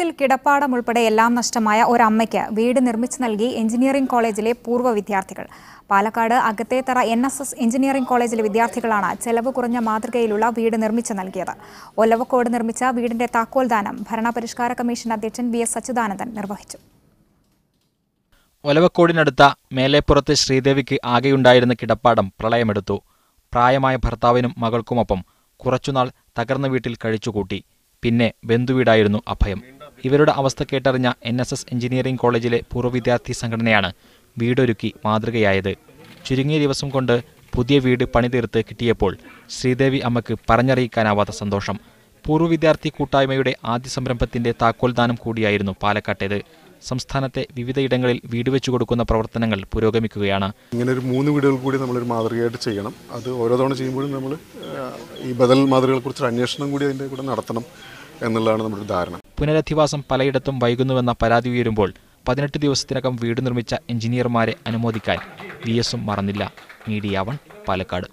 പ്രളയത്തിൽ കിടപ്പാടം ഉൾപ്പെടെ എല്ലാം നഷ്ടമായ ഒരമ്മയ്ക്ക് വീട് നിർമ്മിച്ചു നൽകി എഞ്ചിനീയറിംഗ് കോളേജിലെ പൂർവ വിദ്യാർത്ഥികൾ. Palakkad Akathethara N S S engineering കോളേജിലെ വിദ്യാർത്ഥികളാണ് ചെലവ് കുറഞ്ഞ മാതൃകയിലുള്ള വീട് നിർമ്മിച്ചു നൽകിയത്. ഒലവക്കോട് നിർമ്മിച്ച വീടിന്റെ താക്കോൽദാനം ഭരണപരിഷ്കാര കമ്മീഷൻ അധ്യക്ഷൻ വി എസ് അച്യുതാനന്ദൻ നിർവഹിച്ചു. ഒലവക്കോടിനടുത്ത മേലേപ്പുറത്ത് ശ്രീദേവിക്ക് ആകെയുണ്ടായിരുന്ന കിടപ്പാടം പ്രളയമെടുത്തു. പ്രായമായ ഭർത്താവിനും മകൾക്കുമൊപ്പം കുറച്ചുനാൾ തകർന്ന വീട്ടിൽ കഴിച്ചുകൂട്ടി. പിന്നെ ബന്ധുവീടായിരുന്നു അഭയം. ഇവരുടെ അവസ്ഥ കേട്ടറിഞ്ഞ എൻ എസ് എസ് എഞ്ചിനീയറിംഗ് കോളേജിലെ പൂർവ വിദ്യാർത്ഥി സംഘടനയാണ് വീടൊരുക്കി മാതൃകയായത്. ചുരുങ്ങിയ ദിവസം കൊണ്ട് പുതിയ വീട് പണിതീർത്ത് കിട്ടിയപ്പോൾ ശ്രീദേവി അമ്മയ്ക്ക് പറഞ്ഞറിയിക്കാനാവാത്ത സന്തോഷം. പൂർവ വിദ്യാർത്ഥി കൂട്ടായ്മയുടെ ആദ്യ സംരംഭത്തിന്റെ താക്കോൽദാനം കൂടിയായിരുന്നു പാലക്കാട്ടേത്. സംസ്ഥാനത്തെ വിവിധയിടങ്ങളിൽ വീട് വെച്ചു കൊടുക്കുന്ന പ്രവർത്തനങ്ങൾ പുരോഗമിക്കുകയാണ്. ഇങ്ങനെ ഒരു മൂന്ന് വീടുകൾ കൂടി നമ്മളൊരു മാതൃകയായിട്ട് ചെയ്യണം. അത് ഓരോ തവണ ചെയ്യുമ്പോഴും നമ്മൾ ഈ ബദൽ മാതൃകകളെക്കുറിച്ചൊരു അന്വേഷണം കൂടി അതിന്റെ കൂടെ നടത്തണം എന്നുള്ളതാണ് നമ്മുടെ ധാരണ. പുനരധിവാസം പലയിടത്തും വൈകുന്നുവെന്ന പരാതി ഉയരുമ്പോൾ പതിനെട്ട് ദിവസത്തിനകം വീട് നിർമ്മിച്ച എഞ്ചിനീയർമാരെ അനുമോദിക്കാൻ വി എസും മറന്നില്ല. Media one Palakkad.